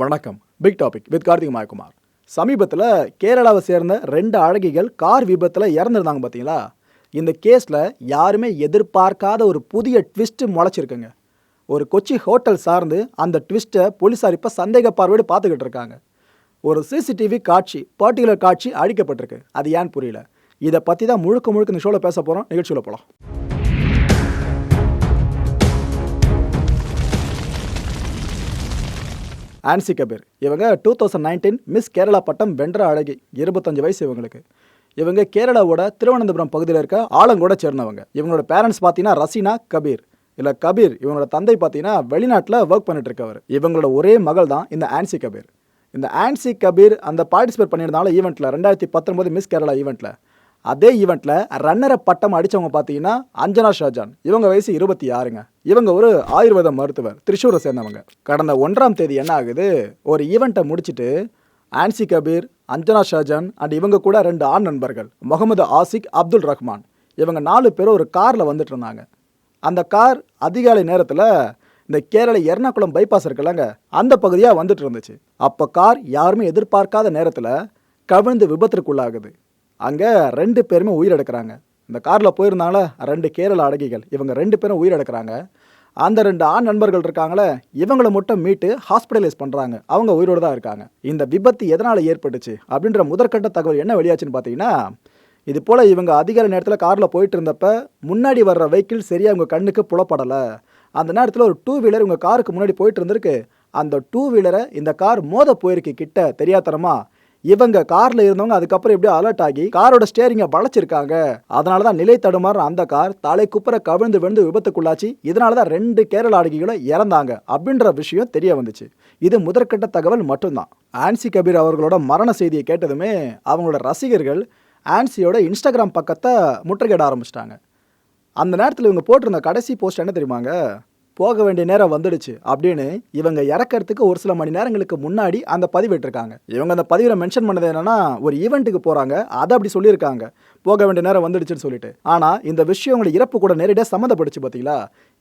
வணக்கம். Big topic with Karthik Mayakumar. சமீபத்தில் கேரளாவை சேர்ந்த ரெண்டு அழகிகள் கார் விபத்தில் இறந்துருந்தாங்க பார்த்தீங்களா இந்த கேஸில் யாருமே எதிர்பார்க்காத ஒரு புதிய ட்விஸ்ட்டு முளைச்சிருக்குங்க. ஒரு கொச்சி ஹோட்டல் சார்ந்து அந்த ட்விஸ்ட்டை போலீஸார் இப்போ சந்தேக பார்வையோடு பார்த்துக்கிட்டு இருக்காங்க. ஒரு சிசிடிவி காட்சி பர்டிகுலர் காட்சி அழிக்கப்பட்டிருக்கு. அது ஏன்னு புரியல? இதை பற்றி தான் முழுக்க முழுக்க இந்த ஷோவில் பேச போகிறோம் நிகழ்ச்சியில் போகலாம் ஆன்சி கபீர். இவங்க two thousand nineteen Miss Kerala பட்டம் வென்ற அழகி இருபத்தஞ்சு வயசு இவங்களுக்கு. இவங்க கேரளாவோட திருவனந்தபுரம் பகுதியில் இருக்க ஆலங்கூட சேர்ந்தவங்க. இவங்களோட பேரண்ட்ஸ் பார்த்தீங்கன்னா ரசீனா கபீர். இல்லை கபீர் இவங்களோட தந்தை பார்த்தீங்கன்னா வெளிநாட்டில் ஒர்க் பண்ணிட்டு இருக்கவர் இவங்களோட ஒரே மகள் தான் இந்த ஆன்சி கபீர். இந்த ஆன்சி கபீர் அந்த பார்ட்டிசிபேட் பண்ணியிருந்தாலும் ஈவெண்ட்டில் ரெண்டாயிரத்தி பத்தொன்பது மிஸ் கேரளா ஈவெண்ட்டில் அதே ஈவெண்ட்டில் ரன்னரை பட்டம் அடித்தவங்க பார்த்தீங்கன்னா அஞ்சனா ஷாஜான். இவங்க வயசு இருபத்தி ஆறுங்க. இவங்க ஒரு ஆயுர்வேத மருத்துவர் திருச்சூரை சேர்ந்தவங்க. கடந்த ஒன்றாம் தேதி என்ன ஆகுது? ஒரு ஈவெண்ட்டை முடிச்சுட்டு ஆன்சி கபீர் அஞ்சனா ஷாஜான் அண்ட் இவங்க கூட ரெண்டு ஆண் நண்பர்கள் முகமது ஆசிக் அப்துல் ரஹ்மான். இவங்க நாலு பேரும் ஒரு காரில் வந்துட்டு இருந்தாங்க. அந்த கார் அதிகாலை நேரத்தில் இந்த கேரள எர்ணாகுளம் பைபாஸ் இருக்குல்லங்க அந்த பகுதியாக வந்துட்டு இருந்துச்சு. அப்போ கார் யாருமே எதிர்பார்க்காத நேரத்தில் கவிழ்ந்து விபத்திற்குள்ளாகுது. அங்கே ரெண்டு பேருமே உயிரிழக்கிறாங்க இந்த காரில் போயிருந்தாங்களே ரெண்டு கேரள அடகிகள். இவங்க ரெண்டு பேரும் உயிரிழக்கிறாங்க அந்த ரெண்டு ஆண் நண்பர்கள் இருக்காங்களே இவங்களை மட்டும் மீட்டு ஹாஸ்பிட்டலைஸ் பண்ணுறாங்க அவங்க உயிரோடு தான் இருக்காங்க. இந்த விபத்து எதனால் ஏற்பட்டுச்சு அப்படின்ற முதற்கட்ட தகவல் என்ன வெளியாச்சுன்னு பார்த்தீங்கன்னா இது போல் இவங்க அதிகார நேரத்தில் காரில் போயிட்டு இருந்தப்ப முன்னாடி வர்ற வெஹிக்கிள் சரியாக இவங்க கண்ணுக்கு புலப்படலை. அந்த நேரத்தில் ஒரு டூ வீலர் இவங்க காருக்கு முன்னாடி போயிட்டு இருந்திருக்கு. அந்த டூ வீலரை இந்த கார் மோத போயிருக்கு கிட்ட தெரியாதனமா இவங்க கார்ல இருந்தவங்க அதுக்கப்புறம் எப்படியோ அலர்ட் ஆகி காரோட ஸ்டேரிங்க வளைச்சிருக்காங்க. அதனால தான் நிலை தடுமாறுற அந்த கார் தலை குப்புற கவிழ்ந்து விழுந்து விபத்துக்குள்ளாச்சு. இதனால தான் ரெண்டு கேரள அழகிகளும் இறந்தாங்க அப்படின்ற விஷயம் தெரிய வந்துச்சு. இது முதற்கட்ட தகவல் மட்டும்தான். ஆன்சி கபீர் அவர்களோட மரண செய்தியை கேட்டதுமே அவங்களோட ரசிகர்கள் ஆன்சியோட இன்ஸ்டாகிராம் பக்கத்தை முற்றுகையிட ஆரம்பிச்சிட்டாங்க. அந்த நேரத்தில் இவங்க போட்டிருந்த கடைசி போஸ்ட் என்ன தெரியுமாங்க? போக வேண்டிய நேரம் வந்துடுச்சு அப்படின்னு இவங்க இறக்கறதுக்கு ஒரு சில மணி நேரங்களுக்கு முன்னாடி அந்த பதிவிட்டிருக்காங்க இவங்க அந்த பதிவில் மென்ஷன் பண்ணது என்னன்னா ஒரு ஈவெண்ட்டுக்கு போகிறாங்க அதை அப்படி சொல்லியிருக்காங்க. போக வேண்டிய நேரம் வந்துடுச்சுன்னு சொல்லிட்டு. ஆனால் இந்த விஷயம் உங்களை இறப்பு கூட நேரடியாக சம்மந்தப்படுச்சு பார்த்தீங்களா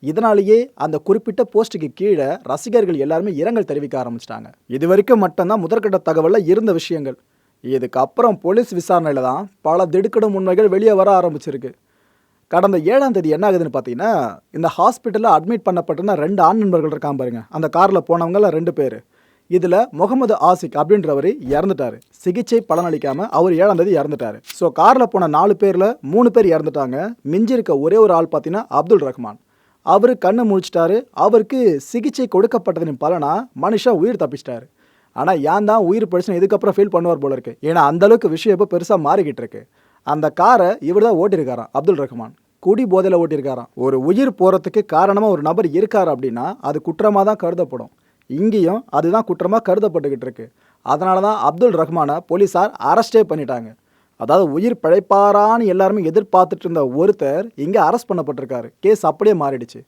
இதனாலேயே அந்த குறிப்பிட்ட போஸ்ட்டுக்கு கீழே ரசிகர்கள் எல்லாருமே இரங்கல் தெரிவிக்க ஆரம்பிச்சிட்டாங்க. இது வரைக்கும் மட்டும்தான் முதற்கட்ட தகவலில் இருந்த விஷயங்கள். இதுக்கப்புறம் போலீஸ் விசாரணையில் தான் பல திடுக்கிடும் உண்மைகள் வெளியே வர ஆரம்பிச்சிருக்கு. கடந்த ஏழாம் தேதி என்ன ஆகுதுன்னு பார்த்தீங்கன்னா இந்த ஹாஸ்பிட்டலில் அட்மிட் பண்ணப்பட்டிருந்த ரெண்டு ஆண் நண்பர்கள் இருக்கான் பாருங்க. அந்த காரில் போனவங்கள ரெண்டு பேர். இதில் முகமது ஆசிக் அப்படின்றவர் இறந்துட்டார். சிகிச்சை பலனளிக்காமல் அவர் ஏழாம் தேதி இறந்துட்டார். ஸோ காரில் போன நாலு பேரில் மூணு பேர் இறந்துட்டாங்க. மிஞ்சி இருக்க ஒரே ஒரு ஆள் பார்த்தீங்கன்னா அப்துல் ரஹ்மான். அவர் கண்ணை முழிச்சிட்டாரு. அவருக்கு சிகிச்சை கொடுக்கப்பட்டதின் பலனா மனுஷன் உயிர் தப்பிச்சிட்டாரு. ஆனால் ஏன் தான் உயிர் பிரச்சனை இதுக்கப்புறம் ஃபீல் பண்ணுவார் போல இருக்கு. ஏன்னா அந்தளவுக்கு விஷயம் இப்போ பெருசாக மாறிக்கிட்டு இருக்கு. அந்த காரை இவர் தான் ஓட்டியிருக்காராம் அப்துல் ரஹ்மான். குடி போதையில் ஓட்டியிருக்காராம். ஒரு உயிர் போகிறதுக்கு காரணமாக ஒரு நபர் இருக்கார் அப்படின்னா அது குற்றமாக தான் கருதப்படும். இங்கேயும் அதுதான் குற்றமாக கருதப்பட்டுக்கிட்டு இருக்கு அதனால தான் அப்துல் ரஹ்மானை போலீஸார் அரெஸ்டே பண்ணிட்டாங்க. அதாவது உயிர் பிழைப்பாரான்னு எல்லாருமே எதிர்பார்த்துட்டு இருந்த ஒருத்தர் இங்கே அரெஸ்ட் பண்ணப்பட்டிருக்காரு. கேஸ் அப்படியே மாறிடுச்சு.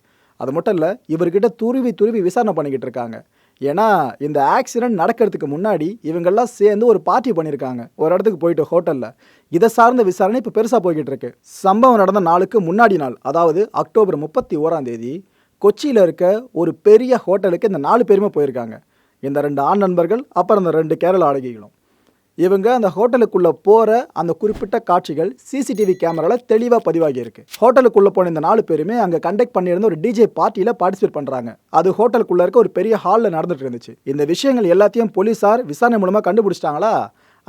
அது மட்டும் இல்லை இவர்கிட்ட துருவி துருவி விசாரணை பண்ணிக்கிட்டு இருக்காங்க ஏன்னா இந்த ஆக்சிடென்ட் நடக்கிறதுக்கு முன்னாடி இவங்கெல்லாம் சேர்ந்து ஒரு பார்ட்டி பண்ணியிருக்காங்க. ஒரு இடத்துக்கு போயிட்டு ஹோட்டலில் இதை சார்ந்த விசாரணை இப்போ பெருசாக போய்கிட்டு இருக்கு சம்பவம் நடந்த நாளுக்கு முன்னாடி நாள் அதாவது அக்டோபர் முப்பத்தி ஓராம் தேதி கொச்சியில் இருக்க ஒரு பெரிய ஹோட்டலுக்கு இந்த நாலு பேருமே போயிருக்காங்க. இந்த ரெண்டு ஆண் நண்பர்கள் அப்புறம் இந்த ரெண்டு கேரள அழகிகளும் இவங்க அந்த ஹோட்டலுக்குள்ள போற அந்த குறிப்பிட்ட காட்சிகள் சிசிடிவி கேமரால தெளிவாக பதிவாகி இருக்கு. ஹோட்டலுக்குள்ள போன இந்த நாலு பேருமே அங்க கண்டக்ட் பண்ணியிருந்த ஒரு டிஜே பார்ட்டியில பார்ட்டிசிபேட் பண்றாங்க. அது ஹோட்டலுக்குள்ள இருக்க ஒரு பெரிய ஹாலில் நடந்துட்டு இருந்துச்சு. இந்த விஷயங்கள் எல்லாத்தையும் போலீசார் விசாரணை மூலமா கண்டுபிடிச்சிட்டாங்களா?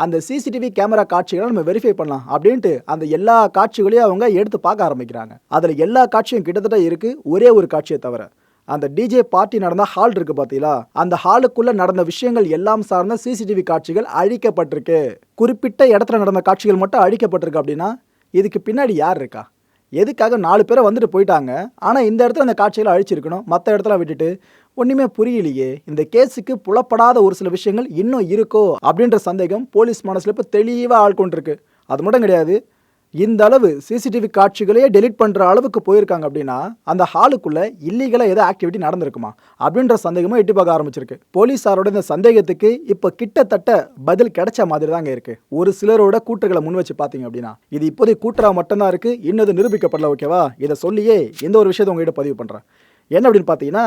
அந்த சிசிடிவி கேமரா காட்சிகளை நம்ம வெரிஃபை பண்ணலாம் அப்படின்ட்டு அந்த எல்லா காட்சிகளையும் அவங்க எடுத்து பார்க்க ஆரம்பிக்கிறாங்க. அதில் எல்லா காட்சியும் கிட்டத்தட்ட இருக்குது ஒரே ஒரு காட்சியை தவிர. அந்த டிஜே பார்ட்டி நடந்த ஹால் இருக்கு பார்த்தீங்களா அந்த ஹாலுக்குள்ள நடந்த விஷயங்கள் எல்லாம் சார்ந்த சிசிடிவி காட்சிகள் அழிக்கப்பட்டிருக்கு. குறிப்பிட்ட இடத்துல நடந்த காட்சிகள் மட்டும் அழிக்கப்பட்டிருக்கு அப்படின்னா இதுக்கு பின்னாடி யார் இருக்கா? எதுக்காக நாலு பேரை வந்துட்டு போயிட்டாங்க? ஆனால் இந்த இடத்துல அந்த காட்சிகளை அழிச்சிருக்கணும். மற்ற இடத்துல விட்டுட்டு ஒன்றுமே புரியலையே. இந்த கேஸுக்கு புலப்படாத ஒரு சில விஷயங்கள் இன்னும் இருக்கோ? அப்படின்ற சந்தேகம் போலீஸ் மனசில் இப்போ தெளிவாக ஆள்கொண்டிருக்கு அது மட்டும் கிடையாது இந்த அளவு சிசிடிவி காட்சிகளையே டெலீட் பண்ணுற அளவுக்கு போயிருக்காங்க அப்படின்னா அந்த ஹாலுக்குள்ள இல்லீகலாக ஏதோ ஆக்டிவிட்டி நடந்திருக்குமா? அப்படின்ற சந்தேகமும் எட்டி பார்க்க ஆரம்பிச்சிருக்கு. போலீஸாரோட இந்த சந்தேகத்துக்கு இப்போ கிட்டத்தட்ட பதில் கிடைச்ச மாதிரி தாங்க இருக்கு. ஒரு சிலரோட கூற்றுகளை முன் வச்சு பார்த்தீங்க அப்படின்னா இது இப்போதைக்கு கூட்டுறா மட்டும்தான் இருக்கு இன்னது நிரூபிக்கப்படல ஓகேவா? இதை சொல்லியே எந்த ஒரு விஷயத்தை உங்ககிட்ட பதிவு பண்ணுறேன் என்ன அப்படின்னு பார்த்தீங்கன்னா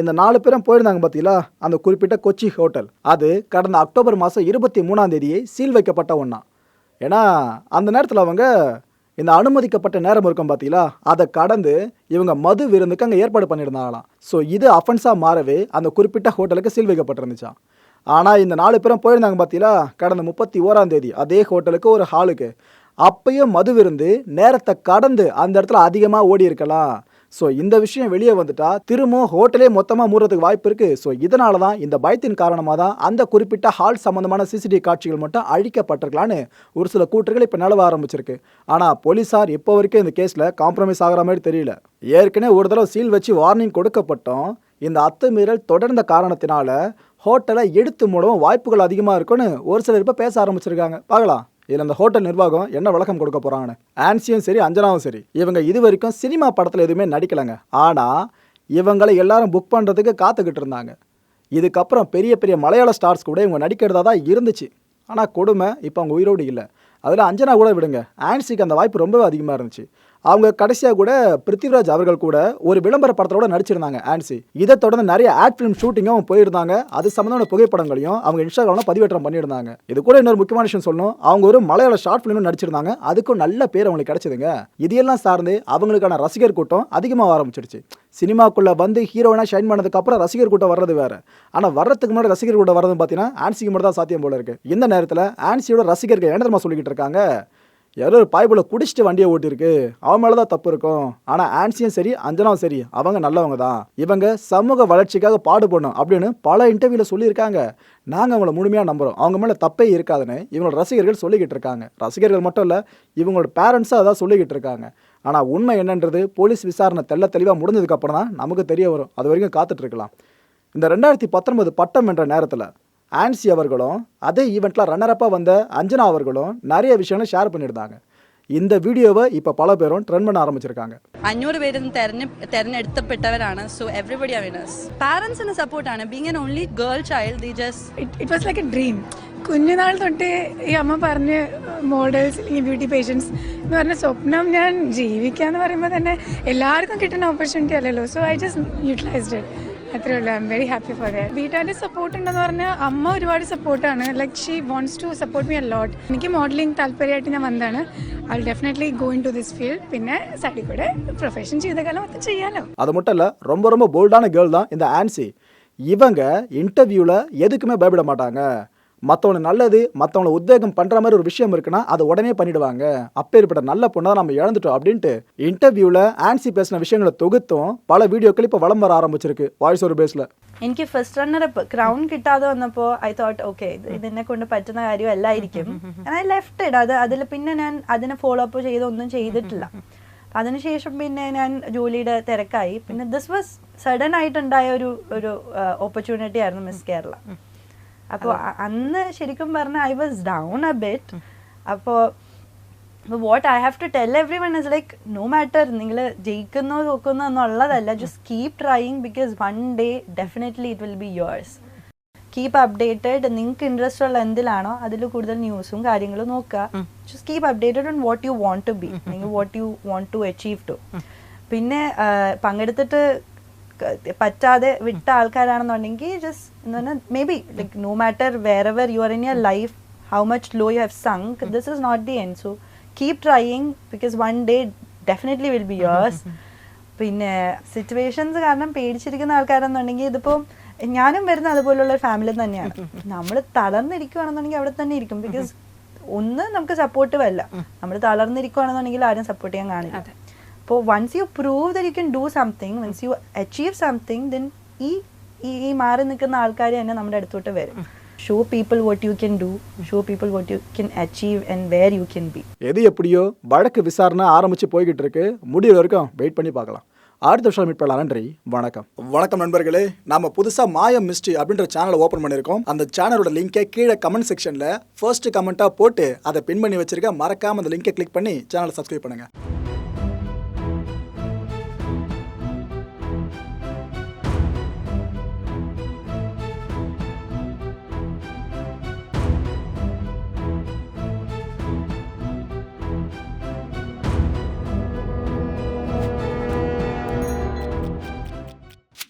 இந்த நாலு பேரும் போயிருந்தாங்க பார்த்தீங்களா? அந்த குறிப்பிட்ட கொச்சி ஹோட்டல். அது கடந்த அக்டோபர் மாதம் இருபத்தி மூணாம் தேதியே சீல் வைக்கப்பட்ட ஒன்றா ஏன்னா அந்த நேரத்தில் அவங்க இந்த அனுமதிக்கப்பட்ட நேரம் இருக்கும் பார்த்தீங்களா அதை கடந்து இவங்க மது விருந்துக்கு அங்கே ஏற்பாடு பண்ணியிருந்தாங்களாம். ஸோ இது அஃபென்ஸாக மாறவே அந்த குறிப்பிட்ட ஹோட்டலுக்கு சீல் வைக்கப்பட்டிருந்துச்சாம். ஆனால் இந்த நாலு பேரும் போயிருந்தாங்க பார்த்தீங்களா கடந்த முப்பத்தி ஓராம் தேதி. அதே ஹோட்டலுக்கு ஒரு ஹாலுக்கு. அப்பயும் மது விருந்து நேரத்தை கடந்து அந்த இடத்துல அதிகமாக ஓடி இருக்கலாம் ஸோ இந்த விஷயம் வெளியே வந்துட்டா திரும்பவும் ஹோட்டலே மொத்தமாக மூடுறதுக்கு வாய்ப்பு இருக்கு. ஸோ இதனால தான் இந்த பயத்தின் காரணமாக தான் அந்த குறிப்பிட்ட ஹால் சம்பந்தமான சிசிடிவி காட்சிகள் மட்டும் அழிக்கப்பட்டிருக்கலான்னு ஒரு சில கூற்றுகள் இப்போ நிலவ ஆரம்பிச்சிருக்கு. ஆனால் போலீஸார் இப்போ வரைக்கும் இந்த கேஸில் காம்ப்ரமைஸ் ஆகிற மாதிரி தெரியல. ஏற்கனவே ஒரு தடவை சீல் வச்சு வார்னிங் கொடுக்கப்பட்டோம். இந்த அத்துமீறல் தொடர்ந்த காரணத்தினால ஹோட்டலை எடுத்து மூடவும் வாய்ப்புகள் அதிகமாக இருக்குன்னு ஒரு சிலர் இப்போ பேச ஆரம்பிச்சிருக்காங்க. பார்க்கலாம். இதில் அந்த ஹோட்டல் நிர்வாகம் என்ன விளக்கம் கொடுக்க போகிறாங்கன்னு ஆன்சியும் சரி அஞ்சனாவும் சரி. இவங்க இது வரைக்கும் சினிமா படத்தில் எதுவுமே நடிக்கலைங்க. ஆனால் இவங்களை எல்லாரும் புக் பண்ணுறதுக்கு காத்துக்கிட்டு இருந்தாங்க. இதுக்கப்புறம் பெரிய பெரிய மலையாள ஸ்டார்ஸ் கூட இவங்க நடிக்கிறதா தான் இருந்துச்சு. ஆனால் கொடுமை இப்போ அவங்க உயிரோடு இல்லை. அதில் அஞ்சனா கூட விடுங்க. ஆன்சிக்கு அந்த வாய்ப்பு ரொம்பவே அதிகமாக இருந்துச்சு. அவங்க கடைசியாக கூட பிருத்திவிராஜ் அவர்கள் கூட ஒரு விளம்பர படத்தோட நடிச்சிருந்தாங்க ஆன்சி இதை தொடர்ந்து நிறைய ஆட் ஃபிலிம் ஷூட்டிங்கும் போயிருந்தாங்க. அது சம்மந்தமான புகைப்படங்களையும் அவங்க இன்ஸ்டாகிராமில் பதிவேற்றம் பண்ணியிருந்தாங்க. இது கூட இன்னொரு முக்கியமான விஷயம் சொல்லணும். அவங்க ஒரு மலையாள ஷார்ட் ஃபிலிமும் நடிச்சிருந்தாங்க. அதுக்கும் நல்ல பேர் அவங்களுக்கு கிடைச்சதுங்க. இதையெல்லாம் சார்ந்து அவங்களுக்கான ரசிகர் கூட்டம் அதிகமாக ஆரம்பிச்சிடுச்சு சினிமாக்குள்ளே வந்து ஹீரோயினாக ஷைன் பண்ணதுக்கப்புறம் ரசிகர் கூட்டம் வர்றது வேறு. ஆனால் வர்றதுக்கு முன்னாடி ரசிகர் கூட்டம் வர்றது பார்த்தீங்கன்னா ஆன்சிக்கு மட்டும் தான் சாத்தியம் போல இருக்குது இந்த நேரத்தில் ஆன்சியோட ரசிகர்கள் என்ன தெரியுமா சொல்லிக்கிட்டு இருக்காங்க? யாரோ ஒரு பாய்புல குடிச்சிட்டு வண்டியை ஓட்டிருக்கு அவன் மேலே தான் தப்பு இருக்கும். ஆனால் ஆன்சியும் சரி அஞ்சனாவும் சரி அவங்க நல்லவங்க தான். இவங்க சமூக வளர்ச்சிக்காக பாடுபடணும் அப்படின்னு பல இன்டர்வியூவில் சொல்லியிருக்காங்க. நாங்கள் அவங்கள முழுமையாக நம்புகிறோம் அவங்க மேலே தப்பே இருக்காதுன்னு இவங்களோட ரசிகர்கள் சொல்லிக்கிட்டு இருக்காங்க. ரசிகர்கள் மட்டும் இல்லை இவங்களோட பேரண்ட்ஸும் அதான் சொல்லிக்கிட்டு இருக்காங்க. ஆனால் உண்மை என்னன்றது போலீஸ் விசாரணை தெள்ள தெளிவாக முடிஞ்சதுக்கு அப்புறம் தான் நமக்கு தெரிய வரும். அது வரைக்கும் காத்துட்டு இருக்கலாம். இந்த ரெண்டாயிரத்தி பத்தொன்பது பட்டம் என்ற நேரத்தில் ஆன்சி அவர்களும் அதே ஈவெண்ட்டில் ரன்னரப்பாக வந்த அஞ்சனா அவர்களும் நிறைய விஷயங்களை ஷேர் பண்ணியிருந்தாங்க இந்த வீடியோவை இப்போ பல பேரும் ட்ரெண்ட் பண்ண ஆரம்பிச்சிருக்காங்க അഞ്ഞൂറ് പേര് തെരഞ്ഞെ തെരഞ്ഞെടുത്തപ്പെട്ടവരാണ് സോ എവറിബഡി ആർ വിനേഴ്സ് പാരൻസിന് സപ്പോർട്ടാണ് being an only girl child the just it was like a dream കുഞ്ഞുനാൾ തൊട്ടേ ഈ അമ്മ പറഞ്ഞ് മോഡൽസ് ഈ ബ്യൂട്ടി പേഷ്യൻസ് എന്ന് പറഞ്ഞ സ്വപ്നം ഞാൻ ജീവിക്കുക എന്ന് പറയുമ്പോൾ തന്നെ എല്ലാവർക്കും കിട്ടുന്ന ഓപ്പർച്യൂണിറ്റി അല്ലല്ലോ so I just utilised it അത്രേ ഉള്ളൂ I'm very happy for that വീട്ടുകാരുടെ സപ്പോർട്ട് ഉണ്ടെന്ന് പറഞ്ഞാൽ അമ്മ ഒരുപാട് സപ്പോർട്ടാണ് like she wants to support me a lot എനിക്ക് മോഡലിംഗ് താല്പര്യമായിട്ട് ഞാൻ വന്നതാണ് I definitely go into this field പിന്നെ സൈഡിൽ കൂടെ പ്രൊഫഷൻ ചെയ്ത കാലം അത് ചെയ്യാലോ அது மட்டும் இல்லை ரொம்ப ரொம்ப போல்டான கேர்ள் தான் இந்த ஆன்சி இவங்க இன்டர்வியூவில் எதுக்குமே பயப்பட மாட்டாங்க மற்றவங்க நல்லது மற்றவங்கள உத்வேகம் பண்ணுற மாதிரி ஒரு விஷயம் இருக்குன்னா அதை உடனே பண்ணிடுவாங்க அப்பேற்பட்ட நல்ல பொண்ணை தான் நம்ம இழந்துட்டோம் அப்படின்ட்டு இன்டர்வியூவில் ஆன்சி பேசின விஷயங்களை தொகுத்தும் பல வீடியோக்கள் இப்போ வளம் வர ஆரம்பிச்சிருக்கு வாய்ஸ் ஒரு பேஸில் എനിക്ക് ഫസ്റ്റ് റണ്ണറപ്പ് ക്രൗൺ കിട്ടാതെ വന്നപ്പോൾ ഐ തോട്ട് ഓക്കെ ഇതിനെ കൊണ്ട് പറ്റുന്ന കാര്യം അല്ലായിരിക്കും ഐ ലെഫ്റ്റ് ഇഡ് അത് അതിൽ പിന്നെ ഞാൻ അതിനെ ഫോളോ അപ്പ് ചെയ്ത് ഒന്നും ചെയ്തിട്ടില്ല അതിനുശേഷം പിന്നെ ഞാൻ ജോലിയുടെ തിരക്കായി പിന്നെ ദിസ് വാസ് സഡൻ ആയിട്ടുണ്ടായ ഒരു ഒരു ഓപ്പർച്യൂണിറ്റി ആയിരുന്നു മിസ് കേരള അപ്പോൾ അന്ന് ശരിക്കും പറഞ്ഞാൽ I was down a bit അപ്പോൾ what I have to tell everyone is like no matter നിങ്ങൾ ജയിക്കുന്നോ തോക്കുന്നോ എന്നുള്ളതല്ല just keep trying because one day definitely it will be yours keep updated നിങ്ങൾക്ക് ഇൻട്രസ്റ്റ് ഉള്ള എന്തിലാണോ അതിൽ കൂടുതൽ ന്യൂസും കാര്യങ്ങളും നോക്കുക. Just keep updated on what you want to be അല്ലെങ്കിൽ what you want to achieve too പിന്നെ പങ്കെടുത്തിട്ട് പറ്റാതെ വിട്ട ആൾക്കാരാണെന്നുണ്ടെങ്കിൽ ജസ്റ്റ് എന്ന് പറഞ്ഞാൽ maybe like no matter wherever you are in your life how much low you have sunk this is not the end so keep trying because one day definitely will be yours പിന്നെ situations കാരണം പേടിച്ചിരിക്കുന്ന ആൾക്കാരെന്നുണ്ടെങ്കിൽ ഇതിപ്പോൾ ഞാനും വരുന്ന അതുപോലുള്ള family തന്നെയാണ്. നമ്മൾ തളർന്നിരിക്കുകയാണെന്നുണ്ടെങ്കിൽ അവിടെ തന്നെ ഇരിക്കും. ബിക്കോസ് ഒന്ന് നമുക്ക് സപ്പോർട്ടീവ് അല്ല. നമ്മൾ തളർന്നിരിക്കുകയാണെന്നുണ്ടെങ്കിൽ ആരും സപ്പോർട്ട് ചെയ്യാൻ കാണില്ല. അപ്പോൾ once you prove that you can do something once you achieve something then ഈ ഈ ഈ മാറി നിൽക്കുന്ന ആൾക്കാർ തന്നെ നമ്മുടെ അടുത്തോട്ട് വരും show people what you can do show people what you can achieve and where you can be எது எப்படியோ வழக்கு விசாரணை ஆரம்பிச்சு போய்கிட்டு இருக்கு முடிவு வரைக்கும் வெயிட் பண்ணி பார்க்கலாம் அடுத்த வருஷம் மீட் பண்ணலாம் நன்றி வணக்கம் வணக்கம் நண்பர்களே நாம புதுசாக மாயம் மிஸ்ட்ரி அப்படின்ற சேனலை ஓப்பன் பண்ணியிருக்கோம் அந்த சேனலோட லிங்கை கீழே கமெண்ட் செக்ஷனில் ஃபர்ஸ்ட் கமெண்ட்டாக போட்டு அதை பின் பண்ணி வச்சிருக்க மறக்காம அந்த லிங்கை கிளிக் பண்ணி சேனலை சப்ஸ்கிரைப் பண்ணுங்க